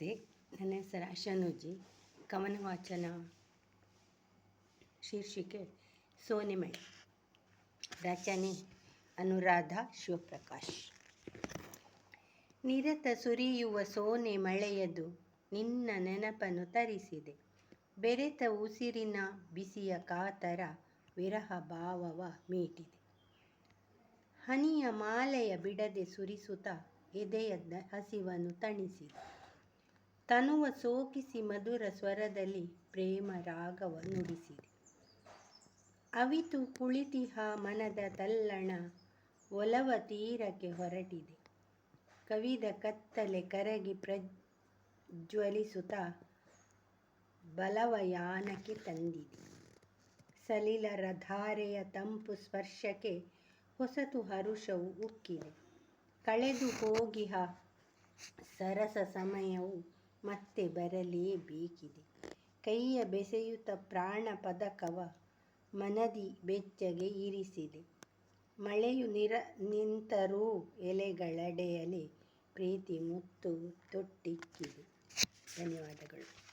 ನಮಸ್ತೆ. ನನ್ನ ಹೆಸರು ಅಶನುಜಿ. ಕವನ ವಾಚನ ಶೀರ್ಷಿಕೆ ಸೋನೆಮಳೆ ರಚನೆ ಅನುರಾಧ ಶಿವಪ್ರಕಾಶ್. ನಿರತ ಸುರಿಯುವ ಸೋನೆ ಮಳೆಯದು ನಿನ್ನ ನೆನಪನ್ನು ತರಿಸಿದೆ. ಬೆರೆತ ಉಸಿರಿನ ಬಿಸಿಯ ಕಾತರ ವಿರಹ ಭಾವವ ಮೀಟಿದೆ. ಹನಿಯ ಮಾಲೆಯ ಬಿಡದೆ ಸುರಿಸುತ್ತ ಎದೆಯ ಹಸಿವನ್ನು ತಣಿಸಿದೆ. ತನುವ ಸೋಕಿಸಿ ಮಧುರ ಸ್ವರದಲ್ಲಿ ಪ್ರೇಮ ರಾಗವ ನುಡಿಸಿದೆ. ಅವಿತು ಕುಳಿತಿಹ ಮನದ ತಲ್ಲಣ ಒಲವ ತೀರಕ್ಕೆ ಹೊರಟಿದೆ. ಕವಿದ ಕತ್ತಲೆ ಕರಗಿ ಪ್ರಜ್ವಲಿಸುತ್ತ ಬಲವಯಾನಕ್ಕೆ ತಂದಿದೆ. ಸಲಿಲರ ಧಾರೆಯ ತಂಪು ಸ್ಪರ್ಶಕ್ಕೆ ಹೊಸತು ಹರುಷವು ಉಕ್ಕಿದೆ. ಕಳೆದು ಹೋಗಿಹ ಸರಸ ಸಮಯವು ಮತ್ತೆ ಬರಲೇಬೇಕಿದೆ. ಕೈಯ ಬೆಸೆಯುತ ಪ್ರಾಣ ಪದಕವ ಮನದಿ ಬೆಚ್ಚಗೆ ಇರಿಸಿದೆ. ಮಳೆಯು ನಿರ, ನಿಂತರೂ ಎಲೆಗಳಡೆಯಲಿ ಪ್ರೀತಿ ಮುತ್ತು ತೊಟ್ಟಿಕ್ಕಿದೆ. ಧನ್ಯವಾದಗಳು.